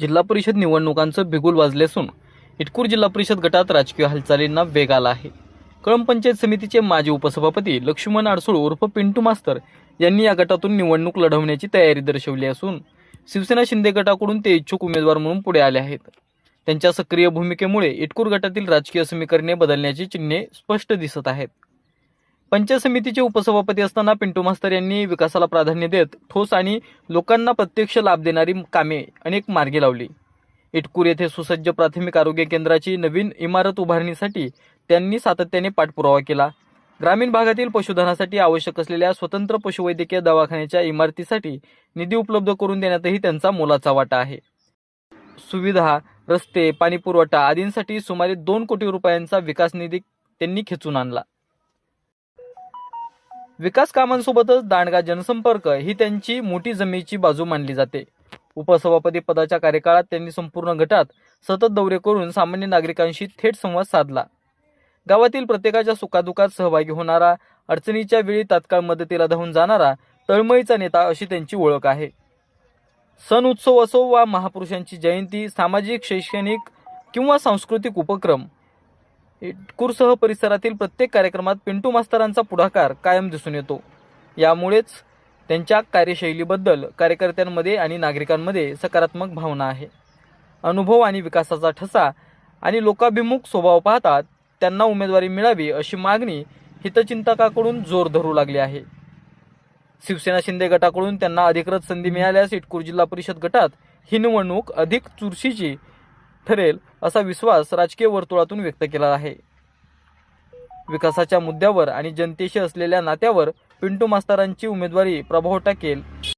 जिल्हा परिषद निवडणुकांचं बिगुल वाजले असून इटकूर जिल्हा परिषद गटात राजकीय हालचालींना वेग आला आहे. कळंब पंचायत समितीचे माजी उपसभापती लक्ष्मण आडसूळ उर्फ पिंटू मास्तर यांनी या गटातून निवडणूक लढवण्याची तयारी दर्शवली असून शिवसेना शिंदे गटाकडून ते इच्छुक उमेदवार म्हणून पुढे आले आहेत. त्यांच्या सक्रिय भूमिकेमुळे इटकूर गटातील राजकीय समीकरणे बदलण्याची चिन्हे स्पष्ट दिसत आहेत. पंचायत समितीचे उपसभापती असताना पिंटू मास्तर यांनी विकासाला प्राधान्य देत ठोस आणि लोकांना प्रत्यक्ष लाभ देणारी कामे अनेक मार्गी लावली. इटकूर येथे सुसज्ज प्राथमिक आरोग्य केंद्राची नवीन इमारत उभारणीसाठी त्यांनी सातत्याने पाठपुरावा केला. ग्रामीण भागातील पशुधनासाठी आवश्यक असलेल्या स्वतंत्र पशुवैद्यकीय दवाखान्याच्या इमारतीसाठी निधी उपलब्ध करून देण्यातही त्यांचा मोलाचा वाटा आहे. सुविधा रस्ते पाणीपुरवठा आदींसाठी सुमारे दोन कोटी रुपयांचा विकास निधी त्यांनी खेचून आणला. विकास कामांसोबतच दांडगा जनसंपर्क ही त्यांची मोठी जमेची बाजू मानली जाते. उपसभापती पदाच्या कार्यकाळात त्यांनी संपूर्ण गटात सतत दौरे करून सामान्य नागरिकांशी थेट संवाद साधला. गावातील प्रत्येकाच्या सुखादुखात सहभागी होणारा अडचणीच्या वेळी तात्काळ मदतीला धावून जाणारा तळमळीचा नेता अशी त्यांची ओळख आहे. सण उत्सव असो वा महापुरुषांची जयंती सामाजिक शैक्षणिक किंवा सांस्कृतिक उपक्रम इटकूरसह परिसरातील प्रत्येक कार्यक्रमात पिंटू मास्तरांचा पुढाकार कायम दिसून येतो. यामुळेच त्यांच्या कार्यशैलीबद्दल कार्यकर्त्यांमध्ये आणि नागरिकांमध्ये सकारात्मक भावना आहे. अनुभव आणि विकासाचा ठसा आणि लोकाभिमुख स्वभाव पाहता त्यांना उमेदवारी मिळावी अशी मागणी हितचिंतकाकडून जोर धरू लागली आहे. शिवसेना शिंदे गटाकडून त्यांना अधिकृत संधी मिळाल्यास इटकूर जिल्हा परिषद गटात ही निवडणूक अधिक चुरशीची ठरेल असा विश्वास राजकीय वर्तुळातून व्यक्त केला आहे. विकासाच्या मुद्द्यावर आणि जनतेशी असलेल्या नात्यावर पिंटू मास्तरांची उमेदवारी प्रभाव टाकेल.